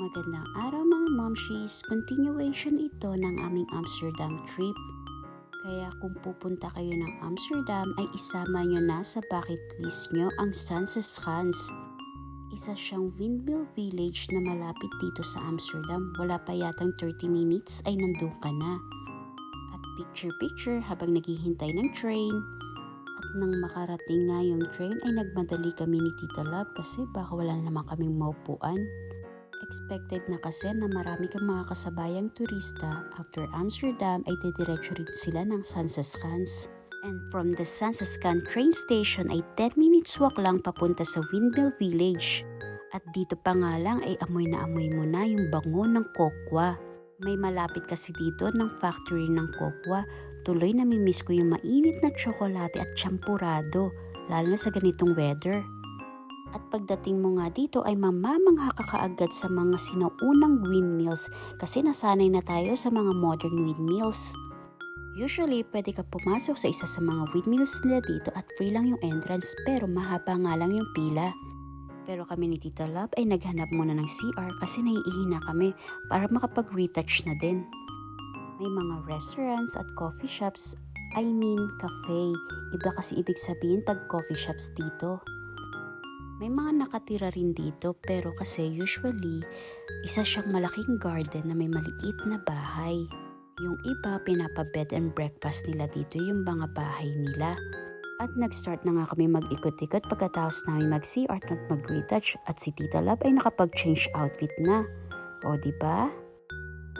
Magandang araw mga momshies. Continuation ito ng aming Amsterdam trip. Kaya kung pupunta kayo ng Amsterdam ay isama nyo na sa bucket list nyo ang Sanseschans. Isa siyang windmill village na malapit dito sa Amsterdam. Wala pa yatang 30 minutes ay nandun ka na. At picture-picture habang naghihintay ng train. At nang makarating nga yung train ay nagmadali kami ni Tita Love kasi baka wala naman kaming maupuan. Expected na kasi na marami kang mga kasabayang turista after Amsterdam ay didiretso rin sila ng Sanseschans. And from the Sansescan train station ay 10 minutes walk lang papunta sa Windmill Village. At dito pa nga lang ay amoy na amoy mo na yung bango ng kokwa. May malapit kasi dito ng factory ng kokwa. Tuloy na mimiss ko yung mainit na tsokolate at champurado, lalo na sa ganitong weather. At pagdating mo nga dito ay mamamangha ka kaagad sa mga sinaunang windmills kasi nasanay na tayo sa mga modern windmills. Usually, pwede ka pumasok sa isa sa mga windmills nila dito at free lang yung entrance pero mahaba nga lang yung pila. Pero kami ni Tita Love ay naghanap muna ng CR kasi naiihi na kami para makapag-retouch na din. May mga restaurants at coffee shops, I mean cafe. Iba kasi ibig sabihin pag coffee shops dito. May mga nakatira rin dito pero kasi usually isa siyang malaking garden na may maliit na bahay. Yung iba pinapa bed and breakfast nila dito yung mga bahay nila. At nag-start na nga kami mag-ikot-ikot pagkatapos namin mag-CR at mag-retouch at si Tita Love ay nakapag-change outfit na. O ba?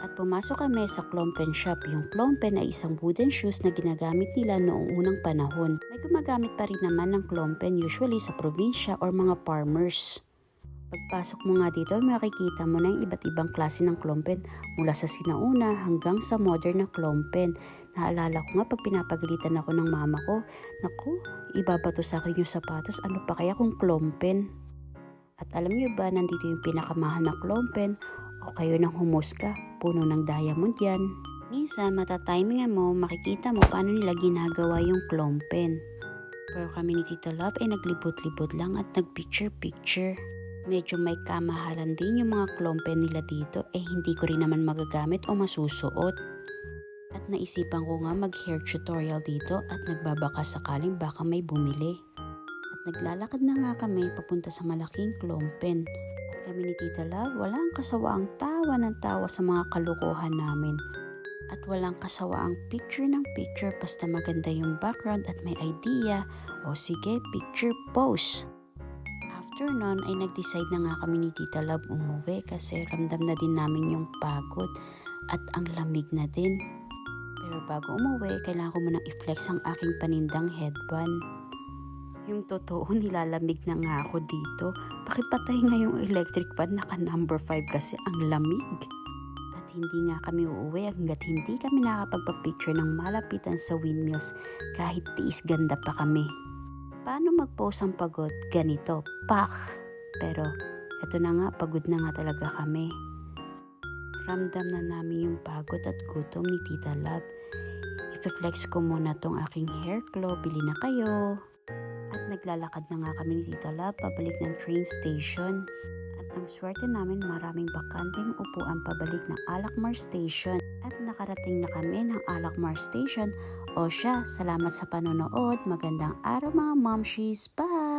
At pumasok kami sa Klompen shop. Yung Klompen ay isang wooden shoes na ginagamit nila noong unang panahon. May gumagamit pa rin naman ng Klompen usually sa probinsya or mga farmers. Pagpasok mo nga dito, makikita mo na yung iba't ibang klase ng klompen mula sa sinauna hanggang sa modern na klompen. Naalala ko nga pag pinapagalitan ako ng mama ko, naku, ibabato sa akin yung sapatos, ano pa kaya kung klompen? At alam niyo ba, nandito yung pinakamahal na klompen o kayo nang humusga, puno ng diamond yan. Minsan, matatimingan mo, makikita mo paano nila ginagawa yung klompen. Pero kami ni Tita Love ay naglibot-libot lang at nagpicture-picture. Medyo may kamahalan din yung mga klompen nila dito eh hindi ko rin naman magagamit o masusuot. At naisipan ko nga mag-hair tutorial dito at nagbabaka sakaling baka may bumili. At naglalakad na nga kami papunta sa malaking klompen. Kami ni Tita Love, walang kasawaang tawa ng tawa sa mga kalukuhan namin. At walang kasawaang picture ng picture basta maganda yung background at may idea. O sige, picture pose. After nun ay nag-decide na nga kami ni Tita Love umuwi kasi ramdam na din namin yung pagod at ang lamig na din. Pero bago umuwi, kailangan ko munang i-flex ang aking panindang headband. Yung totoo, nilalamig na nga ako dito. Pakipatay nga yung electric fan, naka number 5 kasi ang lamig. At hindi nga kami uuwi hanggat hindi kami nakapagpa-picture ng malapitan sa windmills kahit tiis ganda pa kami. Paano mag-post ang pagod? Ganito, pak! Pero, eto na nga, pagod na nga talaga kami. Ramdam na namin yung pagod at gutom ni Tita Love. I-flex ko muna tong aking hair glow, bili na kayo. At naglalakad na nga kami ni Tita Love pabalik ng train station. At ang swerte namin maraming bakanteng upuan pabalik ng Alakmar Station. At nakarating na kami ng Alakmar Station. O siya, salamat sa panonood. Magandang araw mga momshies. Bye!